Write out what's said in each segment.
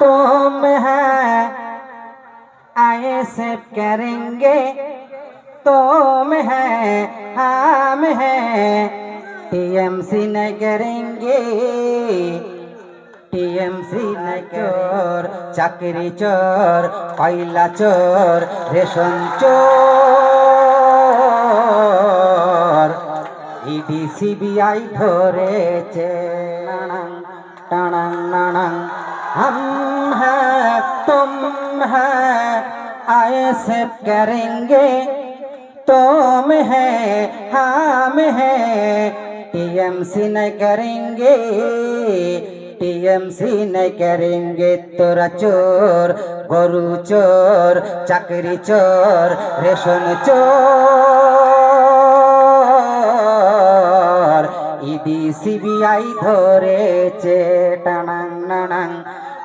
तुम है आए से करेंगे तुम है हम है टीएमसी न करेंगे টিএমসি চোর চাকরি চোর কয়লা চোর রেশন চোর ইডি সিবিআই ধরেছে নানাং টানাং নানাং हम हैं तुम हैं आईएसएफ करेंगे तुम है हम है टीएमसी न करेंगे टीएमसी न करेंगे तोरा चोर গরু চোর চাকরি চোর রেশন চোর ইডি সিবিআই ধরেছে টানাং নানাং টানাং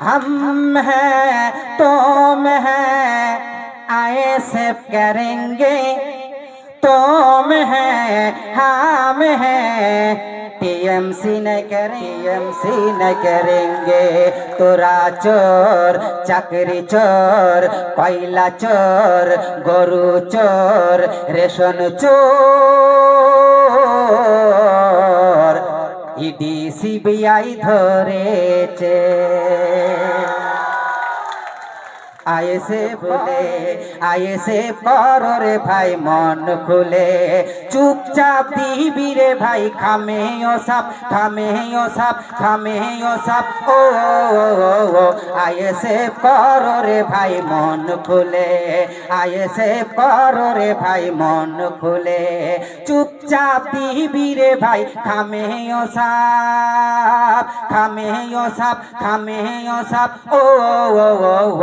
हम हैं तुम हैं आए से करेंगे तुम हैं हम हैं टीएमसी न टीएमसी न करेंगे তোরা চোর চাকরি চোর কয়লা চোর গরু চোর রেশন চোর সিবিআই ধরেছে। আয়েসে বলে আয়েসে পরে ভাই, মন খুলে। চুপচাপ দিবি রে ভাই খামে ও সাপ খামে ও সাপ খামে ও সাপ ও আয়েসে রে ভাই, মন খুলে। আয়েসে রে ভাই, মন খুলে। চুপচাপ দিবি রে ভাই খামে ও সাপ খামে ও সাপ। খামে ও সাপ ও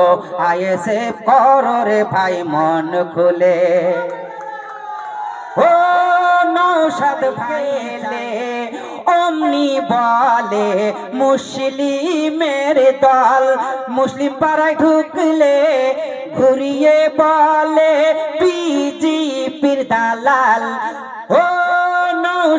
ও ও আয়েসে করো ভাই, মন খুলে। ও নৌসাদ ভাইলে অমনি বলে, মুসলিমের দল মুসলিম পাড়ায় ঢুকলে, ঘুরিয়ে বলে, বিজেপির দালাল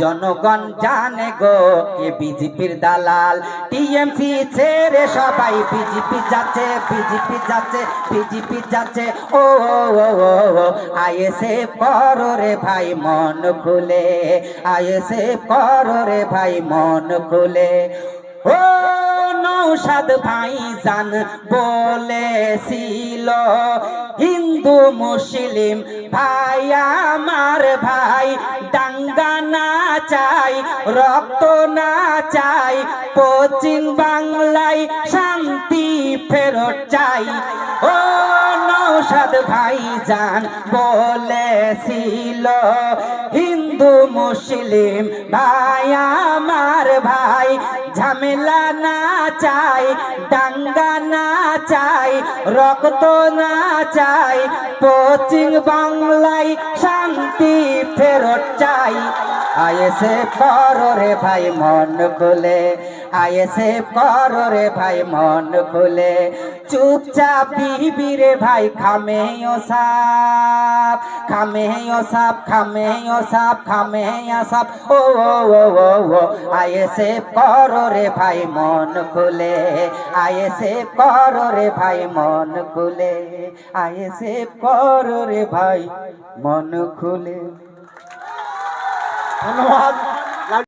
জনগণ জানে গো কে বিজেপির দালাল। টিএমসি ছেড়ে সবাই বিজেপি যাচ্ছে বিজেপি যাচ্ছে বিজেপি যাচ্ছে। ও আইএসএ করো রে ভাই, মন খুলে। আইএসএ করো রে ভাই, মন খুলে। ও নৌসাদ ভাই জান বলেছিল, হিন্দু মুসলিম ভাই আমার ভাই, দাঙ্গা না চাই, রক্ত না চাই, পশ্চিম বাংলায় শান্তি ফেরত চাই। ও নৌসাদ ভাই জান বলেছিল, হিন্দু মুসলিম ভাই, আমার ভাই, ঝামেলা না চাই, দাঙ্গা না চাই, রক্ত না চাই, পশ্চিম বাংলায় শান্তি ফেরত চাই। আয়েসে করো রে ভাই, মন খুলে। আয়েসে করো রে ভাই, মন খুলে। চুপচাপ দিবি রে ভাই খামে ও সাপ খামে ও সাপ খামে ও সাপ খামে সাপ। ও ও ও ও রে ভাই, মন খুলে। আয়েসে করো রে ভাই, মন খুলে। আয়েসে করো রে ভাই, মন খুলে। ধন্যবাদ।